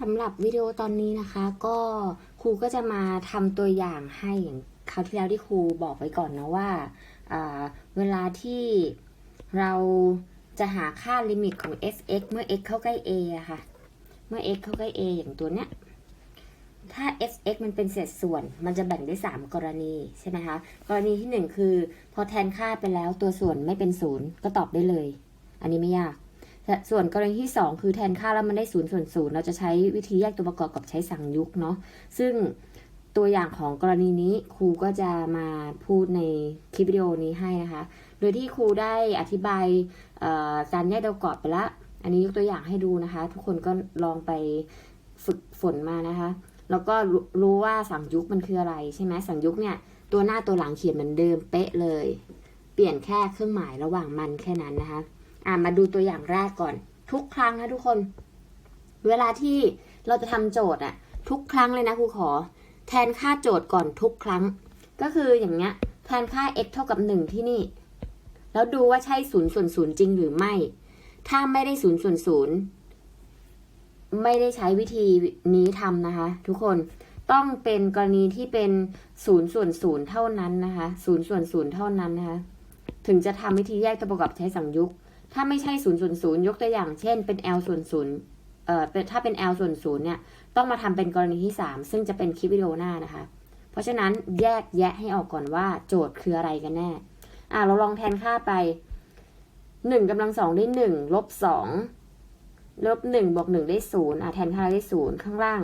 สำหรับวิดีโอตอนนี้นะคะ ก็ครูก็จะมาทำตัวอย่างให้อย่างคราวที่แล้วที่ครูบอกไว้ก่อนนะว่าเวลาที่เราจะหาค่าลิมิตของ f(x) เมื่อ x เข้าใกล้ a อะค่ะ เมื่อ x เข้าใกล้ a อย่างตัวเนี้ย ถ้า f(x) มันเป็นเศษส่วน มันจะแบ่งได้ 3 กรณีใช่ไหมคะ กรณีที่ 1 คือ พอแทนค่าไปแล้วตัวส่วนไม่เป็นศูนย์ก็ตอบได้เลย อันนี้ไม่ยาก ส่วนกรณีที่ 2 คือแทนค่าแล้วมันได้ศูนย์ส่วนศูนย์เราจะใช้วิธีแยกตัวประกอบกับใช้สั่งยุกเนาะซึ่งตัวอย่างของกรณีนี้ครูก็จะมาพูดในคลิปวิดีโอนี้ให้นะคะ โดยที่ครูได้อธิบายการแยกตัวประกอบไปละ อันนี้ยกตัวอย่างให้ดูนะคะ ทุกคนก็ลองไปฝึกฝนมานะคะ แล้วก็รู้รู้ว่าสั่งยุกมันคืออะไรใช่ไหมสั่งยุกเนี่ยตัวหน้าตัวหลังเขียนเหมือนเดิมเป๊ะเลย เปลี่ยนแค่เครื่องหมายระหว่างมันแค่นั้นนะคะ อ่ามาดูตัวอย่างแรกก่อน ทุกครั้งนะทุกคน เวลาที่เราจะทำโจทย์อะทุกครั้งเลยนะครูขอ แทนค่าโจทย์ก่อนทุกครั้ง ก็คืออย่างเงี้ย แทนค่า x เท่ากับ 1 ที่นี่ แล้วดูว่าใช่ศูนย์ส่วนศูนย์จริงหรือไม่ ถ้าไม่ได้ศูนย์ส่วนศูนย์ไม่ได้ใช้วิธีนี้ทำนะคะ ทุกคนต้องเป็นกรณีที่เป็นศูนย์ส่วนศูนย์เท่านั้นนะคะศูนย์ส่วนศูนย์เท่านั้นนะคะ ถึงจะทำวิธีแยกตัวประกอบใช้สังยุก ถ้าไม่ใช่ศูนย์ส่วนศูนย์ยกตัวอย่างเช่นเป็น L ส่วนศูนย์เอ่อถ้าเป็น L ส่วนศูนย์เนี่ยต้องมาทำเป็นกรณีที่ 3 ซึ่งจะเป็นคลิปวิดีโอหน้านะคะ เพราะฉะนั้นแยกแยะให้ออกก่อนว่าโจทย์คืออะไรกันแน่อะเราลองแทนค่าไป 1กำลังสองได้1ลบ2ลบ1บวก1ได้0อะแทนค่าได้ 0 ข้างล่าง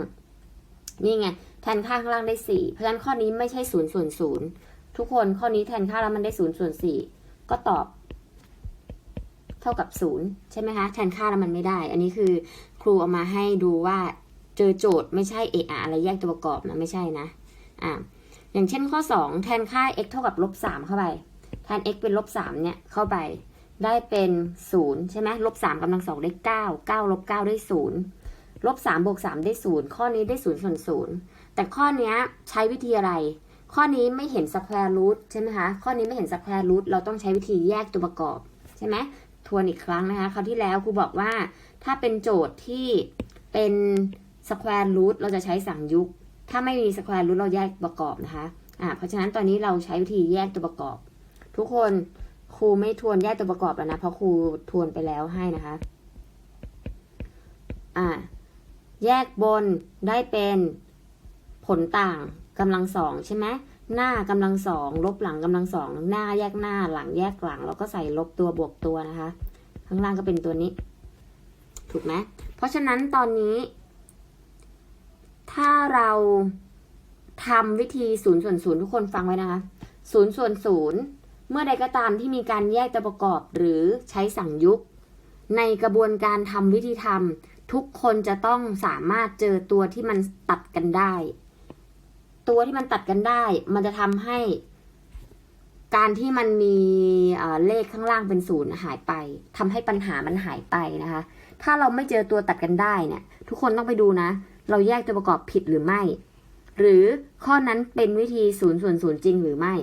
นี่ไงแทนค่าข้างล่างได้ 4 เพราะฉะนั้นข้อนี้ไม่ใช่0ส่วน0ทุกคนข้อนี้แทนค่าแล้วมันได้0ส่วน4ก็ตอบ เท่ากับ 0 ใช่ไหมคะแทนค่าแล้วมันไม่ได้ อันนี้คือครูเอามาให้ดูว่าเจอโจทย์ไม่ใช่เอะอะอะไรแยกตัวประกอบนะไม่ใช่นะอ่าอย่างเช่นข้อ 2 แทนค่า x เท่ากับลบ3เข้าไปแทน x เป็นลบ3เนี่ยเข้าไปได้เป็น 0 ใช่ไหมลบ3กำลังสองได้9 9ลบ9ได้ 0 ลบ3บวก3ได้ 0 ข้อนี้ได้ 0 ส่วน 0 แต่ข้อนี้ใช้วิธีอะไร ข้อนี้ไม่เห็นสแควร์รูทใช่ไหมคะ ข้อนี้ไม่เห็นสแควร์รูทเราต้องใช้วิธีแยกตัวประกอบ ใช่ไหม วนอีกครั้งนะคะคราวที่แล้วครูบอกว่าถ้าเป็นโจทย์ที่เป็นสแควร์รูทเราจะใช้สั่งยุกถ้าไม่มีสแควร์รูทเราแยกประกอบนะคะอ่าเพราะฉะนั้นตอนนี้เราใช้วิธีแยกตัวประกอบ ทุกคนครูไม่ทวนแยกตัวประกอบแล้วนะเพราะครูทวนไปแล้วให้นะคะอ่าแยกบนได้เป็นผลต่างกำลังสองใช่ไหม หน้ากำลังสองลบหลังกำลังสองหน้าแยกหน้าหลังแยกหลัง แล้วก็ใส่ลบตัวบวกตัวนะคะ ข้างล่างก็เป็นตัวนี้ ถูกไหมเพราะฉะนั้นตอนนี้ ถ้าเราทำวิธีศูนย์ส่วนศูนย์ทุกคนฟังไว้นะคะศูนย์ส่วนศูนย์เมื่อใดก็ตามที่มีการแยกตัวประกอบหรือใช้สั่งยุกในกระบวนการทำวิธีทำทุกคนจะต้องสามารถเจอตัวที่มันตัดกันได้ ตัวที่มันตัดกันได้ มันจะทำให้ การที่มันมีเลขข้างล่างเป็นศูนย์หายไปทำให้ปัญหามันหายไปนะคะ ถ้าเราไม่เจอตัวตัดกันได้เนี่ย ทุกคนต้องไปดูนะ เราแยกตัวประกอบผิดหรือไม่ หรือข้อนั้นเป็นวิธีศูนย์ส่วนศูนย์จริงหรือไม่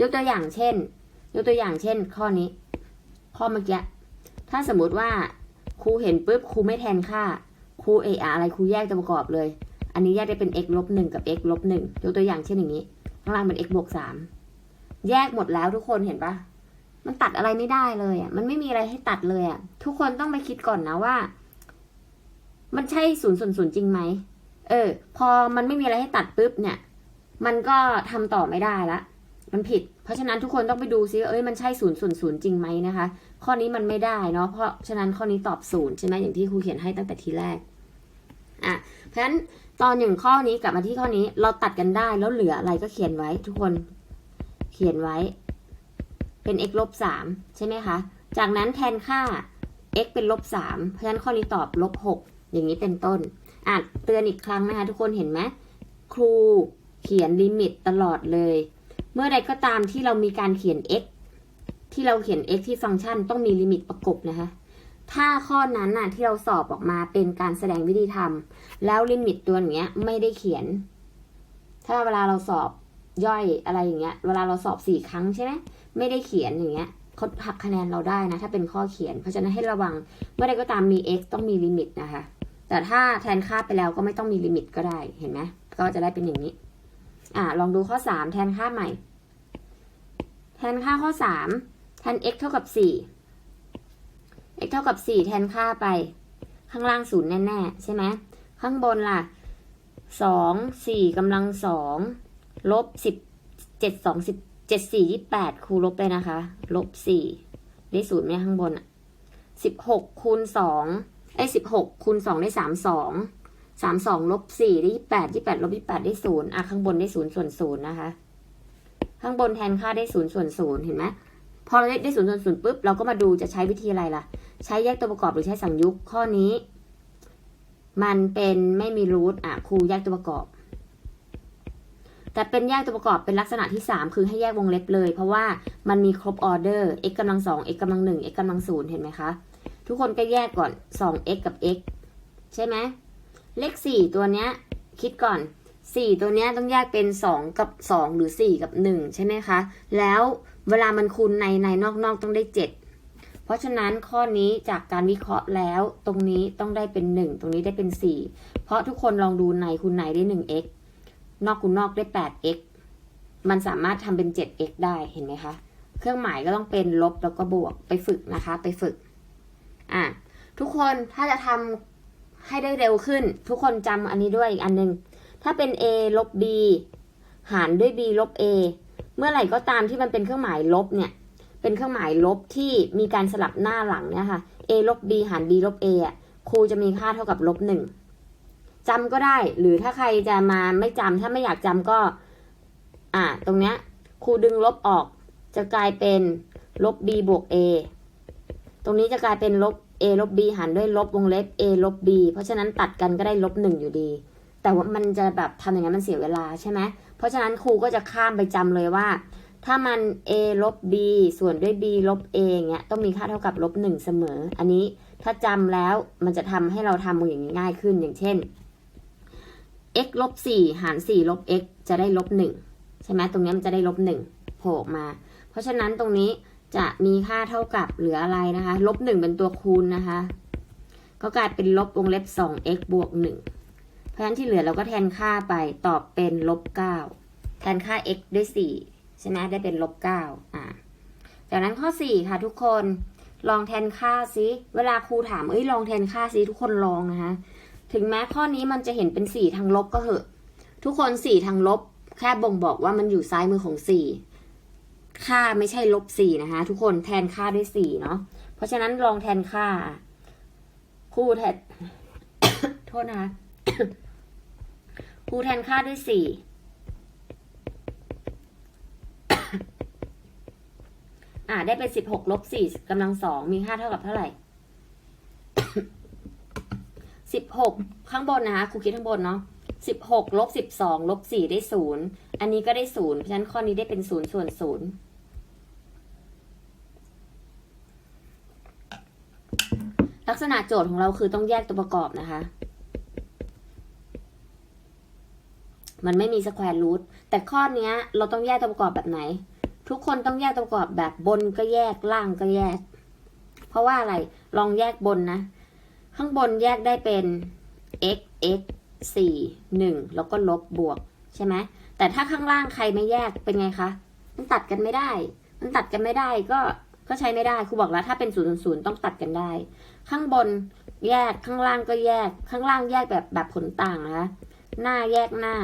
ยกตัวอย่างเช่น ยกตัวอย่างเช่น ข้อนี้ ข้อเมื่อกี้ถ้าสมมติว่าครูเห็นปุ๊บครูไม่แทนค่าครูเอะอะอะไรครูแยกตัวประกอบเลย อันนี้แยกได้เป็น x ลบหนึ่งกับ x ลบหนึ่งยกตัวอย่างเช่นอย่างนี้ ข้างล่างเป็น x บวกสามแยกหมดแล้วทุกคนเห็นปะมันตัดอะไรไม่ได้เลยอะ มันไม่มีอะไรให้ตัดเลยอะ ทุกคนต้องไปคิดก่อนนะว่า มันใช่ศูนย์ส่วนศูนย์จริงไหม เออ พอมันไม่มีอะไรให้ตัดปุ๊บเนี่ย มันก็ทำต่อไม่ได้ละ มันผิด เพราะฉะนั้นทุกคนต้องไปดูซิว่าเอ้ย มันใช่ศูนย์ส่วนศูนย์จริงไหมนะคะ ข้อนี้มันไม่ได้เนาะ เพราะฉะนั้นข้อนี้ตอบศูนย์ใช่ไหมอย่างที่ครูเขียนให้ตั้งแต่ทีแรก อะ เพราะฉะนั้น ตอนอย่างข้อนี้กลับมาที่ข้อนี้เราตัดกันได้แล้วเหลืออะไรก็เขียนไว้ทุกคน เขียนไว้ เป็น x ลบสามใช่ไหมคะ จากนั้นแทนค่า x เป็นลบสามเพราะฉะนั้นข้อนี้ตอบลบหกอย่างนี้เป็นต้นอะเตือนอีกครั้งนะคะ ทุกคนเห็นไหมครูเขียนลิมิตตลอดเลย เมื่อใดก็ตามที่เรามีการเขียน x ที่เราเขียน x ที่ฟังก์ชันต้องมีลิมิตประกบนะคะ ถ้าข้อนั้นน่ะที่เราสอบออกมาเป็นการแสดงวิธีทำแล้วลิมิตตัวอย่างเงี้ยไม่ได้เขียน ถ้าเวลาเราสอบย่อยอะไรอย่างเงี้ย เวลาเราสอบสี่ครั้งใช่ไหมไม่ได้เขียนอย่างเงี้ยเขาหักคะแนนเราได้นะ ถ้าเป็นข้อเขียน เพราะฉะนั้นให้ระวังเมื่อใดก็ตามมี x ต้องมีลิมิตนะคะ แต่ถ้าแทนค่าไปแล้วก็ไม่ต้องมีลิมิตก็ได้เห็นไหมก็จะได้เป็นอย่างนี้ อ่าลองดูข้อสามแทนค่าใหม่ แทนค่าข้อสามแทน x เท่ากับสี่ x เท่ากับสี่แทนค่าไป ข้างล่างศูนย์แน่ๆ ใช่ไหมข้างบนล่ะสองสี่กำลังสองลบสิบเจ็ดสองสิบเจ็ดสี่ยี่แปดครูลบเลยนะคะ ลบสี่ได้ศูนย์ไหมข้างบนอะสิบหกคูณสองไอ้สิบหกคูณสองได้สามสองสามสองลบสี่ได้ยี่แปดยี่แปดลบยี่แปดได้ศูนย์อะข้างบนได้ศูนย์ส่วนศูนย์นะคะ ข้างบนแทนค่าได้ศูนย์ส่วนศูนย์เห็นไหม พอเราได้ศูนย์ส่วนศูนย์ปุ๊บเราก็มาดูจะใช้วิธีอะไรล่ะ ใช้แยกตัวประกอบหรือใช้สังยุกต์ข้อนี้ มันเป็นไม่มีรูทอะครูแยกตัวประกอบ แต่เป็นแยกตัวประกอบเป็นลักษณะที่ 3 คือให้แยกวงเล็บเลย เพราะว่ามันมีครบออเดอร์ x กำลังสอง x กำลังหนึ่ง x กำลังศูนย์เห็นไหมคะทุกคนก็แยกก่อน 2x กับ x ใช่ไหมเลข 4 ตัวเนี้ยคิดก่อน 4 ตัวเนี้ยต้องแยกเป็น 2 กับ 2 หรือ 4 กับ 1 ใช่ไหมคะ แล้ว เวลามันคูณในในนอกนอกต้องได้7เพราะฉะนั้นข้อนี้จากการวิเคราะห์แล้วตรงนี้ต้องได้เป็น1ตรงนี้ได้เป็น4เพราะทุกคนลองดูในคูณในได้ 1x นอกคูณนอกได้ 8x มันสามารถทำเป็น 7x ได้เห็นไหมคะ เครื่องหมายก็ต้องเป็นลบแล้วก็บวกไปฝึกนะคะ ไปฝึกอะทุกคนถ้าจะทำให้ได้เร็วขึ้น ทุกคนจำอันนี้ด้วยอีกอันหนึ่งถ้าเป็น a ลบ b หารด้วย b ลบ a เมื่อไหร่ก็ตามที่มันเป็นเครื่องหมายลบเนี่ย เป็นเครื่องหมายลบที่มีการสลับหน้าหลังเนี่ยค่ะ a ลบ b หาร b ลบ a อะครูจะมีค่าเท่ากับลบหนึ่งจำก็ได้ หรือถ้าใครจะมาไม่จำถ้าไม่อยากจำก็ อ่า ตรงเนี้ยครูดึงลบออก จะกลายเป็นลบ b บวก a ตรงนี้จะกลายเป็นลบ a ลบ b หารด้วยลบวงเล็บ a ลบ b เพราะฉะนั้นตัดกันก็ได้ลบหนึ่งอยู่ดี แต่ว่ามันจะแบบทำอย่างนั้นมันเสียเวลาใช่ไหม เพราะฉะนั้นครูก็จะข้ามไปจำเลยว่า ถ้ามัน a ลบ b ส่วนด้วย b ลบ a เงี้ยต้องมีค่าเท่ากับลบหนึ่งเสมอ อันนี้ถ้าจำแล้วมันจะทำให้เราทำอย่างนี้ง่ายขึ้นอย่างเช่น x ลบสี่หารสี่ลบ x จะได้ลบหนึ่งใช่ไหมตรงนี้มันจะได้ลบหนึ่งโผล่มา เพราะฉะนั้นตรงนี้จะมีค่าเท่ากับเหลืออะไรนะคะลบหนึ่งเป็นตัวคูณนะคะ ก็กลายเป็นลบวงเล็บสอง x บวกหนึ่ง ราะฉะนั้นที่เหลือเราก็แทนค่าไปตอบเป็นลบเก้าแทนค่า x ด้วยสี่ใช่ไหมได้เป็นลบเก้าอ่าจากนั้นข้อสี่ค่ะทุกคนลองแทนค่าซิเวลาครูถามเอ้ยลองแทนค่าซิทุกคนลองนะคะถึงแม้ข้อนี้มันจะเห็นเป็นสี่ทางลบก็เหอะ ทุกคนสี่ทางลบ แค่บ่งบอกว่ามันอยู่ซ้ายมือของสี่ค่าไม่ใช่ลบสี่นะคะทุกคนแทนค่าด้วยสี่เนาะเพราะฉะนั้นลองแทนค่าครูแทน โทษนะคะ ครูแทนค่าด้วยสี่อ่าได้เป็นสิบหกลบสี่กำลังสองมีค่าเท่ากับเท่าไหร่สิบหกข้างบนนะคะครูคิดข้างบนเนาะสิบหกลบสิบสองลบสี่ได้ศูนย์อันนี้ก็ได้ศูนย์เพราะฉะนั้นข้อนี้ได้เป็นศูนย์ส่วนศูนย์ลักษณะโจทย์ของเราคือต้องแยกตัวประกอบนะคะ มันไม่มีสแควร์รูทแต่ข้อนี้เราต้องแยกตัวประกอบแบบไหน ทุกคนต้องแยกตัวประกอบแบบบนก็แยกล่างก็แยก เพราะว่าอะไรลองแยกบนนะ ข้างบนแยกได้เป็น x x 4 1 แล้วก็ลบบวกใช่ไหมแต่ถ้าข้างล่างใครไม่แยกเป็นไงคะ มันตัดกันไม่ได้ มันตัดกันไม่ได้ก็ก็ใช้ไม่ได้ครูบอกแล้วถ้าเป็น0ูนย์ศูนย์ต้องตัดกันได้ ข้างบนแยกข้างล่างก็แยก ข้างล่างแยกแบบแบบผลต่างนะคะหน้าแยกหน้า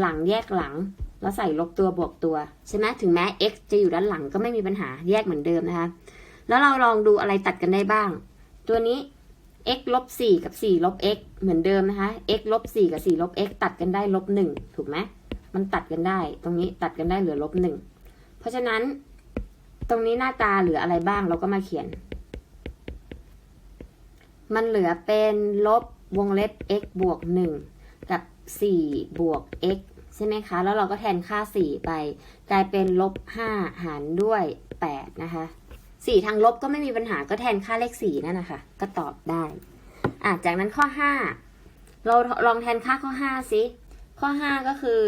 หลังแยกหลัง แล้วใส่ลบตัวบวกตัวใช่ไหมถึงแม้ x จะอยู่ด้านหลังก็ไม่มีปัญหาแยกเหมือนเดิมนะคะ แล้วเราลองดูอะไรตัดกันได้บ้าง ตัวนี้ x ลบสี่กับสี่ลบ x เหมือนเดิมนะคะ x ลบสี่กับสี่ลบ x ตัดกันได้ลบหนึ่งถูกไหมมันตัดกันได้ ตรงนี้ตัดกันได้เหลือลบหนึ่งเพราะฉะนั้น ตรงนี้หน้าตาเหลืออะไรบ้างเราก็มาเขียน มันเหลือเป็นลบวงเล็บ x บวกห นึ่งกับสี่บวก x ใช่ไหมคะ แล้วเราก็แทนค่าสี่ไป กลายเป็นลบห้าหารด้วยแปดนะคะสี่ทางลบก็ไม่มีปัญหาก็แทนค่าเลขสี่นั่นนะคะ ก็ตอบได้อะจากนั้นข้อห้าเราลองแทนค่าข้อห้าสิ ข้อห้าก็คือ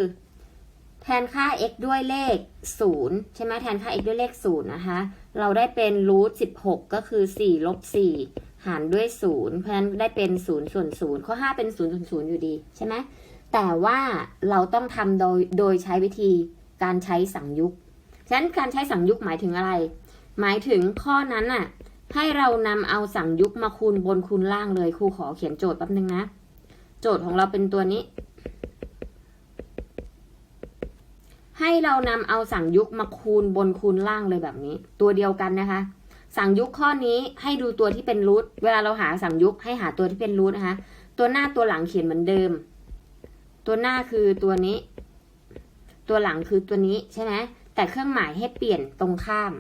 แทนค่า x ด้วยเลขศูนย์ใช่ไหมแทนค่า x ด้วยเลขศูนย์นะคะ เราได้เป็นรูทสิบหกก็คือสี่ลบสี่หารด้วยศูนย์เพราะฉะนั้นได้เป็นศูนย์ส่วนศูนย์ข้อห้าเป็นศูนย์ส่วนศูนย์อยู่ดี ใช่ไหม แต่ว่าเราต้องทำโดยโดยใช้วิธีการใช้สังยุกฉะนั้นการใช้สังยุกหมายถึงอะไร หมายถึงข้อนั้นน่ะ ให้เรานำเอาสังยุกมาคูณบนคูณล่างเลยครูขอเขียนโจทย์แป๊บนึงนะ โจทย์ของเราเป็นตัวนี้ ให้เรานำเอาสังยุกมาคูณบนคูณล่างเลยแบบนี้ ตัวเดียวกันนะคะ สังยุกข้อนี้ให้ดูตัวที่เป็นรูทเวลาเราหาสังยุกให้หาตัวที่เป็นรูทนะคะ ตัวหน้าตัวหลังเขียนเหมือนเดิม ตัวหน้าคือตัวนี้ ตัวหลังคือตัวนี้ใช่ไหมแต่เครื่องหมายให้เปลี่ยนตรงข้าม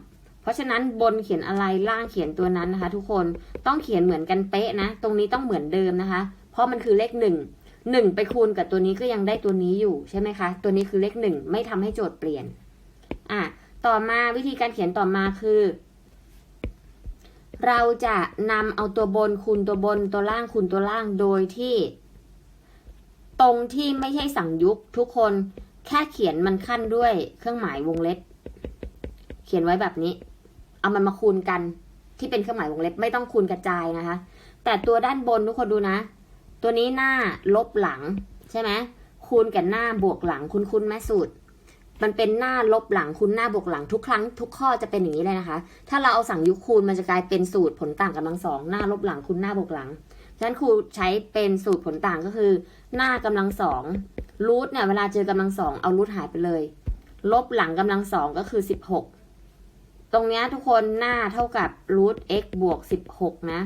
เพราะฉะนั้นบนเขียนอะไรล่างเขียนตัวนั้นนะคะ ทุกคนต้องเขียนเหมือนกันเป๊ะนะ ตรงนี้ต้องเหมือนเดิมนะคะ เพราะมันคือเลขหนึ่งหนึ่งไปคูณกับตัวนี้ก็ยังได้ตัวนี้อยู่ใช่ไหมคะ ตัวนี้คือเลขหนึ่งไม่ทำให้โจทย์เปลี่ยน อะ ต่อมาวิธีการเขียนต่อมาคือ เราจะนำเอาตัวบนคูณตัวบนตัวล่างคูณตัวล่างโดยที่ ตรงที่ไม่ใช่สั่งยุกทุกคนแค่เขียนมันขั้นด้วยเครื่องหมายวงเล็บ เขียนไว้แบบนี้ เอามันมาคูณกัน ที่เป็นเครื่องหมายวงเล็บไม่ต้องคูณกระจายนะคะ แต่ตัวด้านบนทุกคนดูนะ ตัวนี้หน้าลบหลังใช่ไหมคูณกับหน้าบวกหลังคุณคุณแม่สูตร มันเป็นหน้าลบหลังคูณหน้าบวกหลังทุกครั้ง ทุกข้อจะเป็นอย่างนี้เลยนะคะ ถ้าเราเอาสั่งยุคคูณมันจะกลายเป็นสูตรผลต่างกำลังสองหน้าลบหลังคูณหน้าบวกหลังฉะนั้นครูใช้เป็นสูตรผลต่างก็คือ หน้ากำลังสองรูทเนี่ยเวลาเจอกำลังสองเอารูทหายไปเลย ลบหลังกำลังสองก็คือสิบหกตรงเนี้ยทุกคนหน้าเท่ากับรูท x บวกสิบหกนะ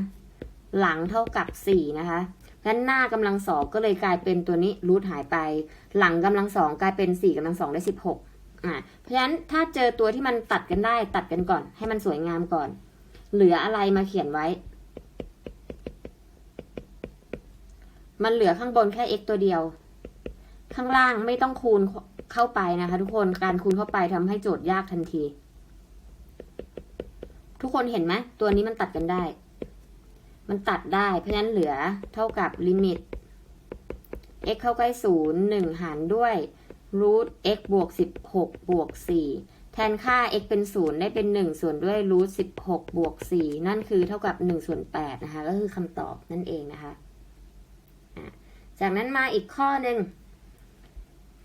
หลังเท่ากับสี่นะคะงั้นหน้ากำลังสองก็เลยกลายเป็นตัวนี้รูทหายไป หลังกำลังสองกลายเป็นสี่กำลังสองได้สิบหกอะเพราะฉะนั้นถ้าเจอตัวที่มันตัดกันได้ตัดกันก่อน ให้มันสวยงามก่อน เหลืออะไรมาเขียนไว้ มันเหลือข้างบนแค่ x ตัวเดียว ข้างล่างไม่ต้องคูณเข้าไปนะคะ ทุกคนการคูณเข้าไปทำให้โจทย์ยากทันที ทุกคนเห็นไหมตัวนี้มันตัดกันได้ มันตัดได้เพราะฉะนั้นเหลือเท่ากับลิมิต x เข้าใกล้ศูนย์หนึ่งหารด้วย root x บวกสิบหกบวกสี่แทนค่า x เป็นศูนย์ได้เป็นหนึ่งส่วนด้วย root สิบหกบวกสี่นั่นคือเท่ากับหนึ่งส่วนแปดนะคะ ก็คือคำตอบนั่นเองนะคะ จากนั้นมาอีกข้อหนึ่ง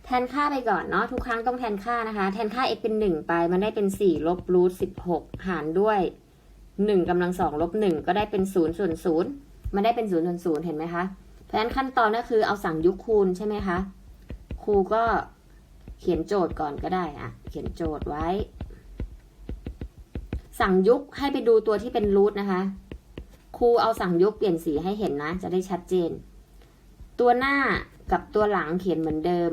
แทนค่าไปก่อนเนาะทุกครั้งต้องแทนค่านะคะ แทนค่า x เป็นหนึ่งไป มันได้เป็นสี่ลบรูทสิบหกหารด้วยหนึ่งกำลังสองลบหนึ่งก็ได้เป็นศูนย์ส่วนศูนย์มันได้เป็นศูนย์ส่วนศูนย์เห็นไหมคะ เพราะฉะนั้นขั้นตอนก็คือเอาสั่งยุคคูณใช่ไหมคะ ครูก็เขียนโจทย์ก่อนก็ได้อะเขียนโจทย์ไว้ สั่งยุคให้ไปดูตัวที่เป็นรูทนะคะ ครูเอาสั่งยุคเปลี่ยนสีให้เห็นนะ จะได้ชัดเจน ตัวหน้ากับตัวหลังเขียนเหมือนเดิม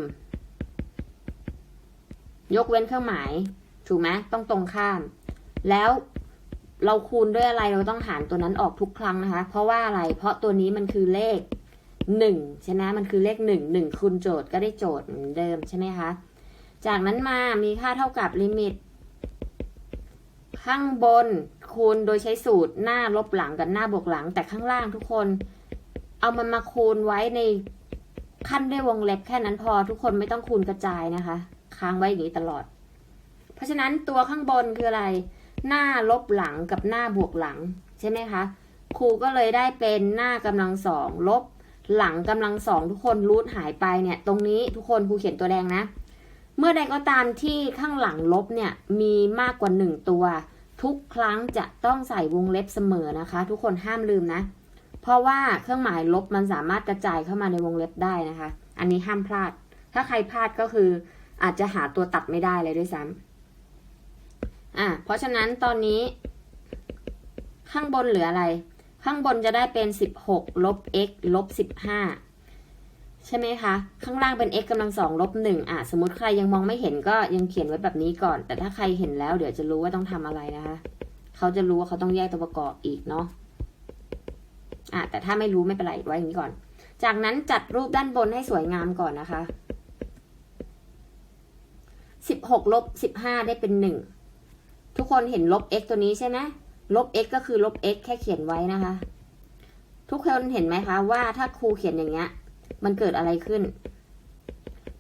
ยกเว้นเครื่องหมาย ถูกไหมต้องตรงข้าม แล้วเราคูณด้วยอะไรเราต้องหารตัวนั้นออกทุกครั้งนะคะ เพราะว่าอะไร เพราะตัวนี้มันคือเลขหนึ่งใช่ไหมมันคือเลขหนึ่งหนึ่งคูณโจทย์ก็ได้โจทย์เหมือนเดิมใช่ไหมคะ จากนั้นมามีค่าเท่ากับลิมิต ข้างบนคูณโดยใช้สูตรหน้าลบหลังกับหน้าบวกหลัง แต่ข้างล่างทุกคน เอามันมาคูณไว้ในขั้นด้วยวงเล็บแค่นั้นพอทุกคนไม่ต้องคูณกระจายนะคะ ค้างไว้อย่างนี้ตลอด เพราะฉะนั้นตัวข้างบนคืออะไร หน้าลบหลังกับหน้าบวกหลัง ใช่ไหมคะ ครูก็เลยได้เป็นหน้ากำลังสองลบหลังกำลังสองทุกคนรูทหายไปเนี่ย ตรงนี้ทุกคนครูเขียนตัวแดงนะ เมื่อใดก็ตามที่ข้างหลังลบเนี่ยมีมากกว่าหนึ่งตัว ทุกครั้งจะต้องใส่วงเล็บเสมอนะคะ ทุกคนห้ามลืมนะ เพราะว่าเครื่องหมายลบมันสามารถกระจายเข้ามาในวงเล็บได้นะคะ อันนี้ห้ามพลาด ถ้าใครพลาดก็คืออาจจะหาตัวตัดไม่ได้เลยด้วยซ้ำอะเพราะฉะนั้นตอนนี้ ข้างบนเหลืออะไร ข้างบนจะได้เป็น 16 ลบ x ลบ 15 ใช่ไหมคะ ข้างล่างเป็น x กำลังสองลบหนึ่งอะ สมมติใครยังมองไม่เห็นก็ยังเขียนไว้แบบนี้ก่อน แต่ถ้าใครเห็นแล้วเดี๋ยวจะรู้ว่าต้องทำอะไรนะคะ เขาจะรู้ว่าเขาต้องแยกตัวประกอบอีกเนาะ อะแต่ถ้าไม่รู้ไม่เป็นไรไว้อย่างนี้ก่อน จากนั้นจัดรูปด้านบนให้สวยงามก่อนนะคะ16ลบ15ได้เป็น1ทุกคนเห็นลบ x ตัวนี้ใช่ไหมลบ x ก็คือลบ x แค่เขียนไว้นะคะ ทุกคนเห็นไหมคะว่าถ้าครูเขียนอย่างเงี้ย มันเกิดอะไรขึ้น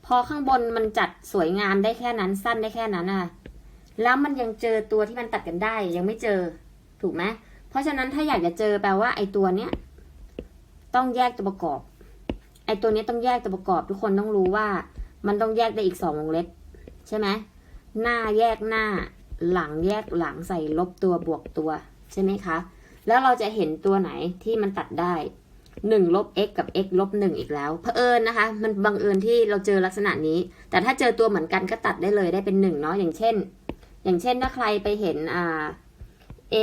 พอข้างบนมันจัดสวยงามได้แค่นั้นสั้นได้แค่นั้นนะคะแล้วมันยังเจอตัวที่มันตัดกันได้ยังไม่เจอถูกไหม เพราะฉะนั้นถ้าอยากจะเจอแปลว่าไอ้ตัวเนี้ยต้องแยกตัวประกอบ ไอ้ตัวนี้ต้องแยกตัวประกอบ ทุกคนต้องรู้ว่า มันต้องแยกได้อีกสองวงเล็บ ใช่ไหมหน้าแยกหน้า หลังแยกหลังใส่ลบตัวบวกตัว ใช่ไหมคะ แล้วเราจะเห็นตัวไหนที่มันตัดได้หนึ่งลบ x กับ x ลบหนึ่งอีกแล้วเผอิญนะคะ มันบังเอิญที่เราเจอลักษณะนี้ แต่ถ้าเจอตัวเหมือนกันก็ตัดได้เลยได้เป็นหนึ่งเนาะอย่างเช่น อย่างเช่นถ้าใครไปเห็นอ่า a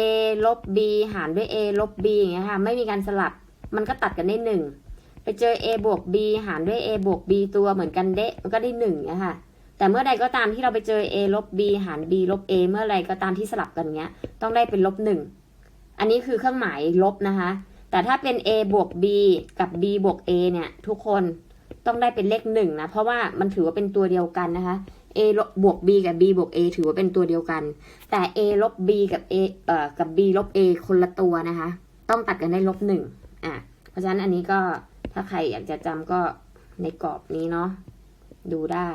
ลบ b หารด้วย a ลบ b อย่างเงี้ยค่ะ ไม่มีการสลับ มันก็ตัดกันได้หนึ่ง ไปเจอ a บวก b หารด้วย a บวก b ตัวเหมือนกันเดะมันก็ได้หนึ่งเนี่ยค่ะแต่เมื่อใดก็ตามที่เราไปเจอ a ลบ b หาร b ลบ a เมื่อไรก็ตามที่สลับกันเงี้ย ต้องได้เป็นลบหนึ่ง อันนี้คือเครื่องหมายลบนะคะ แต่ถ้าเป็น a บวก b กับ b บวก a เนี่ย ทุกคนต้องได้เป็นเลขหนึ่งนะ เพราะว่ามันถือว่าเป็นตัวเดียวกันนะคะ a ลบบวก b กับ b บวก a ถือว่าเป็นตัวเดียวกัน แต่ a ลบ b กับ a เอ่อกับ b ลบ a คนละตัวนะคะ ต้องตัดกันได้ลบหนึ่งอะเพราะฉะนั้นอันนี้ก็ถ้าใครอยากจะจำก็ในกรอบนี้เนาะดูได้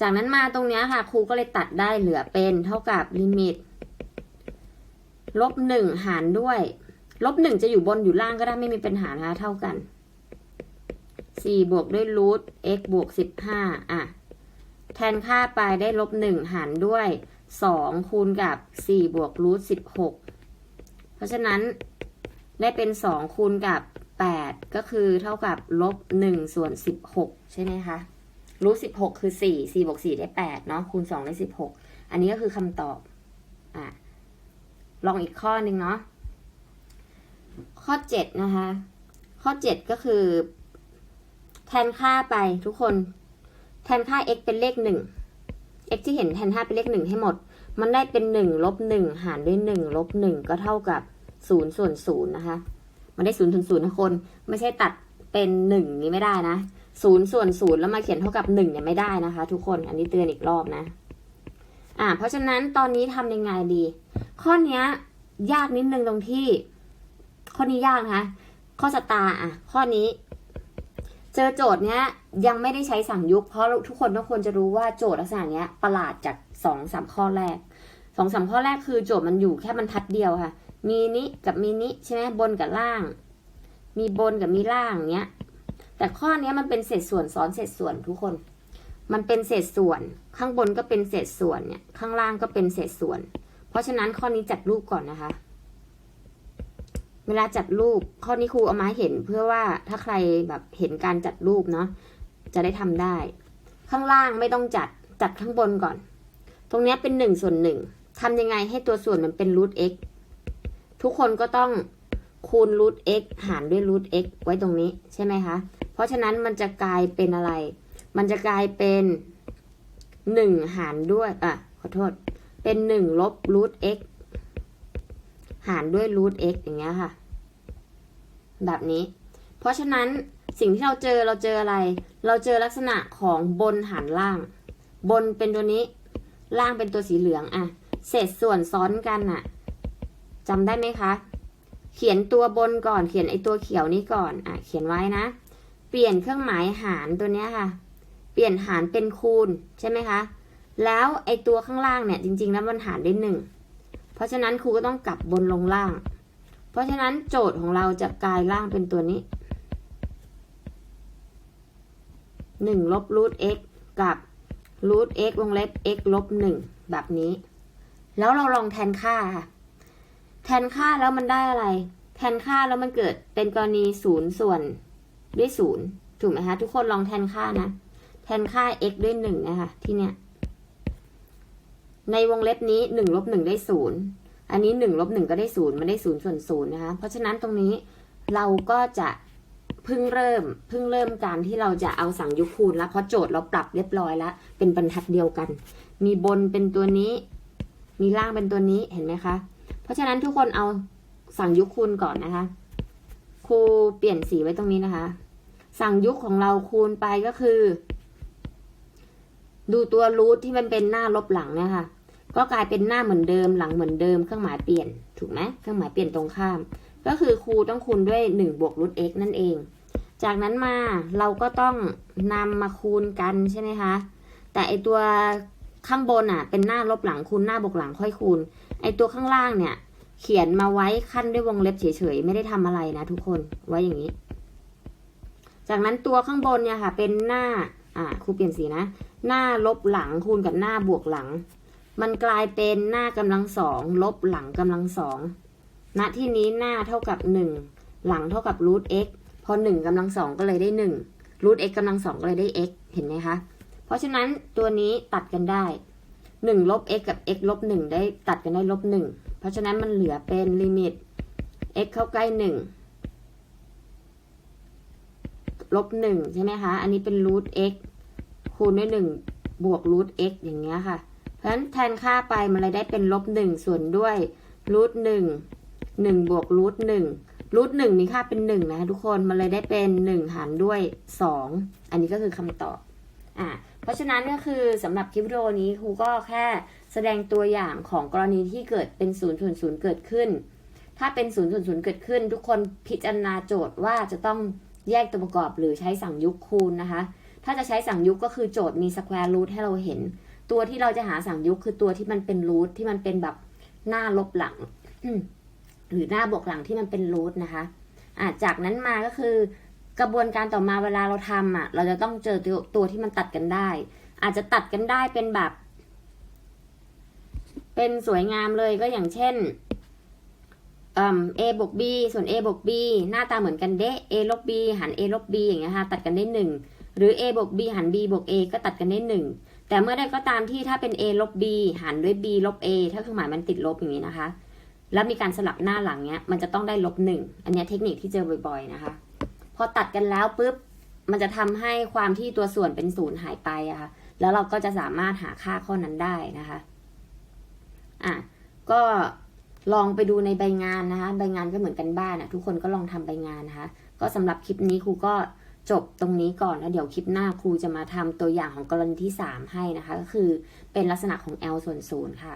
จากนั้นมาตรงนี้ค่ะ ครูก็เลยตัดได้เหลือเป็นเท่ากับลิมิตลบหนึ่งหารด้วยลบหนึ่งจะอยู่บนอยู่ล่างก็ได้ไม่มีปัญหานะคะเท่ากันสี่บวกด้วยรูท x บวกสิบห้าอะ แทนค่าไปได้ลบหนึ่งหารด้วยสองคูณกับสี่บวกรูทสิบหกเพราะฉะนั้นได้เป็นสองคูณกับแปดก็คือเท่ากับลบหนึ่งส่วนสิบหกใช่ไหมคะรูทสิบหกคือสี่สี่บวกสี่ได้แปดเนาะคูณสองได้สิบหกอันนี้ก็คือคำตอบอะลองอีกข้อหนึ่งเนาะข้อเจ็ดนะคะ ข้อเจ็ดก็คือ แทนค่าไปทุกคน แทนค่า x เป็นเลขหนึ่ง x ที่เห็นแทนค่าเป็นเลขหนึ่งให้หมด มันได้เป็นหนึ่งลบหนึ่งหารด้วยหนึ่งลบหนึ่งก็เท่ากับศูนย์ส่วนศูนย์นะคะ มันได้ศูนย์ส่วนศูนย์นะคน ไม่ใช่ตัดเป็นหนึ่งนี้ไม่ได้นะศูนย์ส่วนศูนย์แล้วมาเขียนเท่ากับหนึ่งเนี่ยไม่ได้นะคะ ทุกคน อันนี้เตือนอีกรอบนะ อ่า เพราะฉะนั้นตอนนี้ทำยังไงดี ข้อนี้ยยากนิดนึงตรงที่ ข้อนี้ยากนะคะ ข้อสตาร์อะ ข้อนี้ เจอโจทย์เนี้ยยังไม่ได้ใช้สั่งยุกเพราะทุกคนต้องควรจะรู้ว่าโจทย์ลักษณะเนี้ยประหลาดจากสองสามข้อแรกสองสามข้อแรกคือโจทย์มันอยู่แค่บรรทัดเดียวค่ะ มีนิกับมีนิใช่ไหมบนกับล่าง มีบนกับมีล่างเนี้ย แต่ข้อเนี้ยมันเป็นเศษส่วนซ้อนเศษส่วนทุกคน มันเป็นเศษส่วน ข้างบนก็เป็นเศษส่วนเนี่ย ข้างล่างก็เป็นเศษส่วน เพราะฉะนั้นข้อนี้จัดรูปก่อนนะคะ เวลาจัดรูปข้อนี้ครูเอามาให้เห็นเพื่อว่าถ้าใครแบบเห็นการจัดรูปเนาะจะได้ทำได้ ข้างล่างไม่ต้องจัดจัดข้างบนก่อน ตรงนี้เป็นหนึ่งส่วนหนึ่งทำยังไงให้ตัวส่วนมันเป็นรูท x ทุกคนก็ต้องคูณรูท x หารด้วยรูท x ไว้ตรงนี้ใช่ไหมคะ เพราะฉะนั้นมันจะกลายเป็นอะไร มันจะกลายเป็นหนึ่งหารด้วยอะขอโทษ เป็นหนึ่งลบรูท x หารด้วยรูท x อย่างเงี้ยค่ะ แบบนี้ เพราะฉะนั้นสิ่งที่เราเจอเราเจออะไร เราเจอลักษณะของบนหารล่าง บนเป็นตัวนี้ ล่างเป็นตัวสีเหลืองอะเศษส่วนซ้อนกันอะจำได้ไหมคะ เขียนตัวบนก่อน เขียนไอตัวเขียวนี้ก่อนอะเขียนไว้นะ เปลี่ยนเครื่องหมายหารตัวเนี้ยค่ะ เปลี่ยนหารเป็นคูณใช่ไหมคะ แล้วไอตัวข้างล่างเนี่ยจริง ๆ แล้วมันหารได้หนึ่ง เพราะฉะนั้นครูก็ต้องกลับบนลงล่าง เพราะฉะนั้นโจทย์ของเราจะกลายล่างเป็นตัวนี้หนึ่งลบรูท x กับรูท x วงเล็บ x ลบหนึ่งแบบนี้ แล้วเราลองแทนค่าค่ะ แทนค่าแล้วมันได้อะไร แทนค่าแล้วมันเกิดเป็นกรณีศูนย์ส่วนด้วยศูนย์ถูกไหมคะทุกคนลองแทนค่านะ แทนค่า x ด้วยหนึ่งนะคะที่เนี้ย ในวงเล็บนี้หนึ่งลบหนึ่งได้ศูนย์อันนี้หนึ่งลบหนึ่งก็ได้ศูนย์มันได้ศูนย์ส่วนศูนย์นะคะ เพราะฉะนั้นตรงนี้เราก็จะเพิ่งเริ่มเพิ่งเริ่มการที่เราจะเอาสั่งยุคคูณแล้วเพราะโจทย์เราปรับเรียบร้อยแล้ว เป็นบรรทัดเดียวกัน มีบนเป็นตัวนี้ มีล่างเป็นตัวนี้เห็นไหมคะ เพราะฉะนั้นทุกคนเอาสั่งยุคคูณก่อนนะคะ ครูเปลี่ยนสีไว้ตรงนี้นะคะ สั่งยุคของเราคูณไปก็คือ ดูตัวรูทที่มันเป็นหน้าลบหลังเนี่ยค่ะ ก็กลายเป็นหน้าเหมือนเดิมหลังเหมือนเดิมเครื่องหมายเปลี่ยนถูกไหมเครื่องหมายเปลี่ยนตรงข้าม ก็คือครูต้องคูณด้วย1บวกรูท x นั่นเอง จากนั้นมาเราก็ต้องนำมาคูณกันใช่ไหมคะ แต่ไอตัวข้างบนอะเป็นหน้าลบหลังคูณหน้าบวกหลังค่อยคูณ ไอตัวข้างล่างเนี่ย เขียนมาไว้ขั้นด้วยวงเล็บเฉยๆไม่ได้ทำอะไรนะทุกคนไว้อย่างนี้ จากนั้นตัวข้างบนเนี่ยค่ะเป็นหน้าอ่าครูเปลี่ยนสีนะ หน้าลบหลังคูณกับหน้าบวกหลัง มันกลายเป็นหน้ากำลังสองลบหลังกำลังสองณที่นี้หน้าเท่ากับหนึ่งหลังเท่ากับรูท x พอหนึ่งกำลังสองก็เลยได้หนึ่งรูท x กำลังสองก็เลยได้ x เห็นไหมคะ เพราะฉะนั้นตัวนี้ตัดกันได้หนึ่งลบ x กับ x ลบหนึ่งได้ตัดกันได้ลบหนึ่งเพราะฉะนั้นมันเหลือเป็นลิมิต x เข้าใกล้หนึ่งลบหนึ่งใช่ไหมคะ อันนี้เป็นรูท x คูณด้วยหนึ่งบวกรูท x อย่างเงี้ยค่ะ เพราะฉะนั้นแทนค่าไปมันเลยได้เป็นลบหนึ่งส่วนด้วยรูทหนึ่งหนึ่งบวกรูทหนึ่งรูทหนึ่งมีค่าเป็นหนึ่งนะทุกคนมันเลยได้เป็นหนึ่งหารด้วยสองอันนี้ก็คือคำตอบอะเพราะฉะนั้นก็คือสำหรับคลิปวิดีโอนี้ครูก็แค่แสดงตัวอย่างของกรณีที่เกิดเป็นศูนย์ส่วนศูนย์เกิดขึ้น ถ้าเป็นศูนย์ส่วนศูนย์เกิดขึ้น ทุกคนพิจารณาโจทย์ว่าจะต้องแยกตัวประกอบหรือใช้สั่งยุกคูณนะคะ ถ้าจะใช้สั่งยุกก็คือโจทย์มีสแควร์รูทให้เราเห็น ตัวที่เราจะหาสั่งยุกคือตัวที่มันเป็นรูทที่มันเป็นแบบหน้าลบหลัง หรือหน้าบวกหลังที่มันเป็นรูทนะคะอะจากนั้นมาก็คือกระบวนการต่อมาเวลาเราทำอะ เราจะต้องเจอตัวตัวที่มันตัดกันได้ อาจจะตัดกันได้เป็นแบบ เป็นสวยงามเลยก็อย่างเช่นเอ่อ a บวก b ส่วน a บวก b หน้าตาเหมือนกันเด้ a ลบ b หัน a ลบ b อย่างเงี้ยค่ะ ตัดกันได้หนึ่ง หรือ a บวก b หัน b บวก a ก็ตัดกันได้หนึ่ง แต่เมื่อใดก็ตามที่ถ้าเป็น a ลบ b หันด้วย b ลบ a ถ้าเครื่องหมายมันติดลบอย่างนี้นะคะ แล้วมีการสลับหน้าหลังเนี้ย มันจะต้องได้ลบหนึ่งอันนี้เทคนิคที่เจอบ่อย ๆนะคะ พอตัดกันแล้วปุ๊บมันจะทำให้ความที่ตัวส่วนเป็นศูนย์หายไปอะค่ะ แล้วเราก็จะสามารถหาค่าข้อนั้นได้นะคะ อะ ก็ลองไปดูในใบงานนะคะ ใบงานก็เหมือนกันบ้านอะทุกคนก็ลองทำใบงานนะคะ ก็สำหรับคลิปนี้ครูก็ จบตรงนี้ก่อนแล้วเดี๋ยวคลิปหน้าครูจะมาทำตัวอย่างของกรณีที่ 3 ให้นะคะ ก็คือเป็นลักษณะของ L ส่วนศูนย์ค่ะ